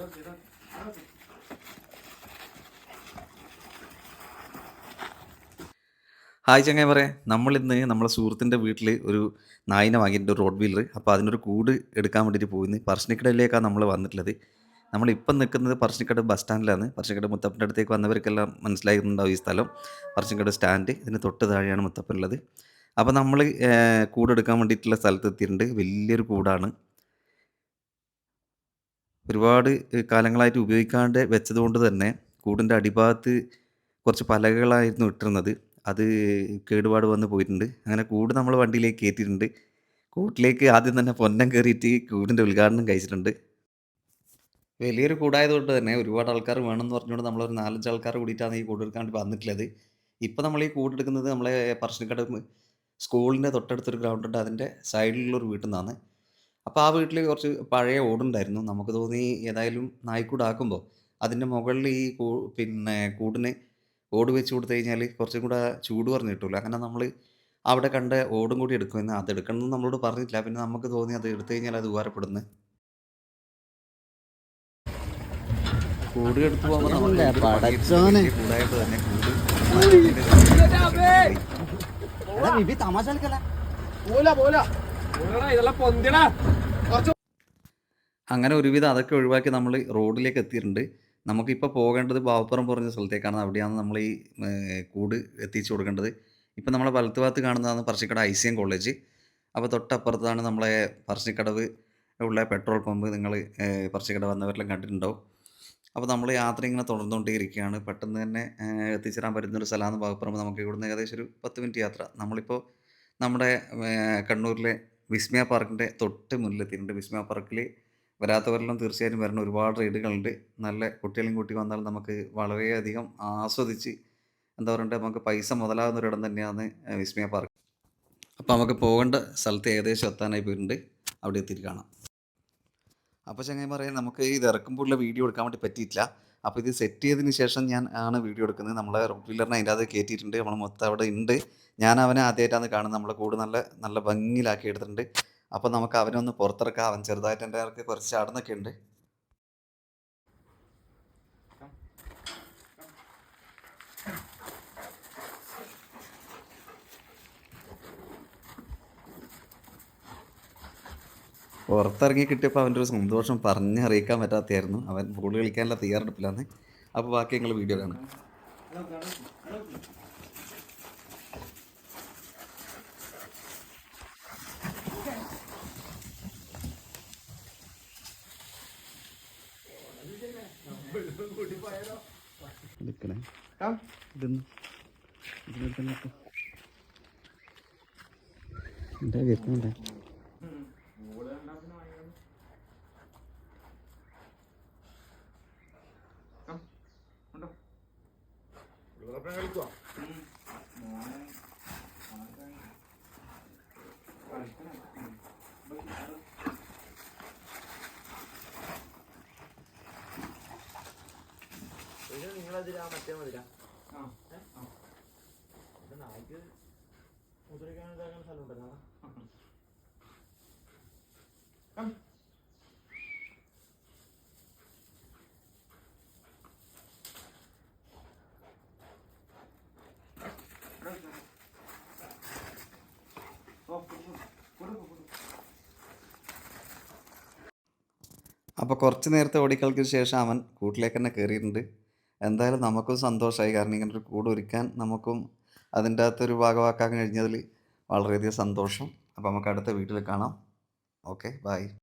Hi ചങ്ങായി പറയാം നമ്മളിന്ന് നമ്മളെ സുഹൃത്തിന്റെ വീട്ടിൽ ഒരു നായിനെ വാങ്ങിയിട്ടുണ്ട് റോഡ് വീലർ അപ്പോൾ അതിനൊരു കൂട് എടുക്കാൻ വേണ്ടിയിട്ട് പോയിന്ന്. പറശ്ശിനിക്കടയിലേക്കാണ് നമ്മൾ വന്നിട്ടുള്ളത്. നമ്മളിപ്പം നിൽക്കുന്നത് പറശ്ശിനിക്കട ബസ് സ്റ്റാൻഡിലാണ് പറശ്ശിനിക്കട മുത്തപ്പന്റെ അടുത്തേക്ക് വന്നവർക്കെല്ലാം മനസ്സിലായിട്ടുണ്ടാവും ഈ സ്ഥലം. പറശ്ശിനിക്കട സ്റ്റാൻഡ് ഇതിന് തൊട്ട് താഴെയാണ് മുത്തപ്പൻ ഉള്ളത് അപ്പോൾ നമ്മൾ കൂടെടുക്കാൻ വേണ്ടിയിട്ടുള്ള സ്ഥലത്ത് എത്തിയിട്ടുണ്ട് വലിയൊരു കൂടാണ്. ഒരുപാട് കാലങ്ങളായിട്ട് ഉപയോഗിക്കാണ്ട് വെച്ചതുകൊണ്ട് തന്നെ കൂടിന്റെ അടിഭാഗത്ത് കുറച്ച് പലകകളായിരുന്നു ഇട്ടിരുന്നത്. അത് കേടുപാട് വന്ന് പോയിട്ടുണ്ട്. അങ്ങനെ കൂട് നമ്മൾ വണ്ടിയിലേക്ക് കയറ്റിയിട്ടുണ്ട്. കൂട്ടിലേക്ക് ആദ്യം തന്നെ പൊന്നം കയറിയിട്ട് കൂടിന്റെ ഉദ്ഘാടനം കഴിച്ചിട്ടുണ്ട്. വലിയൊരു കൂടായതുകൊണ്ട് തന്നെ ഒരുപാട് ആൾക്കാർ വേണമെന്ന് പറഞ്ഞുകൊണ്ട് നമ്മളൊരു നാലഞ്ച് ആൾക്കാർ കൂടിയിട്ടാണ് ഈ കൂട് എടുക്കാൻ വന്നിട്ടുള്ളത്. ഇപ്പോൾ നമ്മൾ ഈ കൂടെടുക്കുന്നത് നമ്മളെ പറശ്ശിനിക്കട സ്കൂളിന്റെ തൊട്ടടുത്തൊരു ഗ്രൗണ്ട് ഉണ്ട്. അതിന്റെ സൈഡിലുള്ളൊരു വീട്ടിൽ നിന്നാണ്. അപ്പോൾ ആ വീട്ടിൽ കുറച്ച് പഴയ ഓടുണ്ടായിരുന്നു. നമുക്ക് തോന്നി ഏതായാലും നായ്ക്കൂടാക്കുമ്പോൾ അതിന്റെ മുകളിൽ ഈ കൂ പിന്നെ കൂടിന് ഓട് വെച്ച് കൊടുത്തു കഴിഞ്ഞാൽ കുറച്ചും കൂടെ ചൂട് പറഞ്ഞു കിട്ടുമല്ലോ അങ്ങനെ നമ്മൾ അവിടെ കണ്ട ഓടും കൂടി എടുക്കുമെന്ന്. അത് എടുക്കണമെന്ന് നമ്മളോട് പറഞ്ഞിട്ടില്ല. പിന്നെ നമുക്ക് തോന്നി അത് എടുത്തു കഴിഞ്ഞാൽ അത് ഉപകാരപ്പെടുന്നു കൂട് എടുത്തു പടച്ചോനെ. തന്നെ കൂട് എടാ ബിബി തമാശ കളിക്കല്ല? പോല പോല. പോലടാ ഇതെല്ലാം പൊന്തിടാ അങ്ങനെ ഒരുവിധം അതൊക്കെ ഒഴിവാക്കി നമ്മൾ റോഡിലേക്ക് എത്തിയിട്ടുണ്ട്. നമുക്കിപ്പോൾ പോകേണ്ടത് ബാവപ്പുറം പറഞ്ഞ സ്ഥലത്തേക്കാണ്. അവിടെയാണ് നമ്മൾ ഈ കൂട് എത്തിച്ചു കൊടുക്കേണ്ടത്. ഇപ്പം നമ്മളെ വലത്ത് ഭാഗത്ത് കാണുന്നതാണ് പറശ്ശിക്കട എം കോളേജ്. അപ്പോൾ തൊട്ടപ്പുറത്താണ് നമ്മളെ പറശ്ശിക്കടവ് ഉള്ള പെട്രോൾ പമ്പ് നിങ്ങൾ പറശ്ശിക്കട വന്നവരെല്ലാം കണ്ടിട്ടുണ്ടാവും. അപ്പോൾ നമ്മൾ യാത്ര ഇങ്ങനെ തുടർന്നുകൊണ്ടേയിരിക്കുകയാണ്. പെട്ടെന്ന് തന്നെ എത്തിച്ചേരാൻ പറ്റുന്നൊരു സ്ഥലമാണ് ബാവപ്പുറം. നമുക്ക് ഇവിടുന്ന് ഏകദേശം ഒരു പത്ത് മിനിറ്റ് യാത്ര. നമ്മളിപ്പോൾ നമ്മുടെ കണ്ണൂരിലെ വിസ്മയ പാർക്കിന്റെ തൊട്ട് മുന്നിലെത്തിയിട്ടുണ്ട്. വിസ്മയ പാർക്കിൽ വരാത്തവരെല്ലാം തീർച്ചയായിട്ടും വരണം ഒരുപാട് റൈഡുകളുണ്ട് നല്ല കുട്ടികളും കൂട്ടി വന്നാൽ നമുക്ക് വളരെയധികം ആസ്വദിച്ച് എന്താ പറയണ്ടേ നമുക്ക് പൈസ മുതലാകുന്ന ഒരിടം തന്നെയാണ് വിസ്മയ പാർക്ക്. അപ്പോൾ നമുക്ക് പോകേണ്ട സ്ഥലത്ത് ഏകദേശം എത്താനായി പോയിട്ടുണ്ട്. അവിടെ എത്തിയിട്ട് കാണാം. അപ്പോൾ ചങ്ങായിമാരെ നമുക്ക് ഇത് ഇറക്കുമ്പോഴുള്ള വീഡിയോ എടുക്കാൻ വേണ്ടി പറ്റിയിട്ടില്ല. അപ്പോൾ ഇത് സെറ്റ് ചെയ്തതിന് ശേഷം ഞാൻ ആണ് വീഡിയോ എടുക്കുന്നത്. നമ്മളെ റോഡ് വീലറിനെ അതിന്റെ അത് കയറ്റിയിട്ടുണ്ട്. നമ്മൾ മൊത്തം അവിടെ ഉണ്ട്. ഞാൻ അവനെ ആദ്യമായിട്ടാണ് കാണുന്നത്. നമ്മളെ കൂട് നല്ല നല്ല ഭംഗിയിലാക്കി എടുത്തിട്ടുണ്ട്. അപ്പോൾ നമുക്ക് അവനെ ഒന്ന് പുറത്തിറക്കാം. അവൻ ചെറുതായിട്ട് എന്റെ ഇറക്കി കുറച്ച് ചാടുന്നൊക്കെ ഉണ്ട്. പുറത്തിറങ്ങി കിട്ടിയപ്പോൾ അവന്റെ ഒരു സന്തോഷം പറഞ്ഞറിയിക്കാൻ പറ്റാത്തായിരുന്നു അവൻ ബോൾ കളിക്കാനുള്ള തയ്യാറെടുപ്പിലാണ് അപ്പോൾ ബാക്കി ഞങ്ങൾ വീഡിയോ കാണാം. എടുക്കണേ ഇതൊന്ന് ഇതിനെടുത്ത് നോക്കാം എന്താ കേൾക്കുന്നുണ്ടേ? നിങ്ങളതിലാ മറ്റേ മതിരാ നായ്ക്ക് മുദ്രക്കാൻ ഇതാക്കാൻ സ്ഥലം ഉണ്ടല്ലോ. അപ്പോൾ കുറച്ച് നേരത്തെ ഓടിക്കളിക്കിന് ശേഷം അവൻ കൂട്ടിലേക്ക് തന്നെ കയറിയിട്ടുണ്ട് എന്തായാലും നമുക്കും സന്തോഷമായി കാരണം ഇങ്ങനെ ഒരു കൂട് ഒരുക്കാൻ നമുക്കും അതിന്റെ അകത്തൊരു ഭാഗമാക്കാൻ കഴിഞ്ഞതിൽ വളരെയധികം സന്തോഷം. അപ്പോൾ നമുക്ക് അടുത്ത വീട്ടിൽ കാണാം. Okay bye.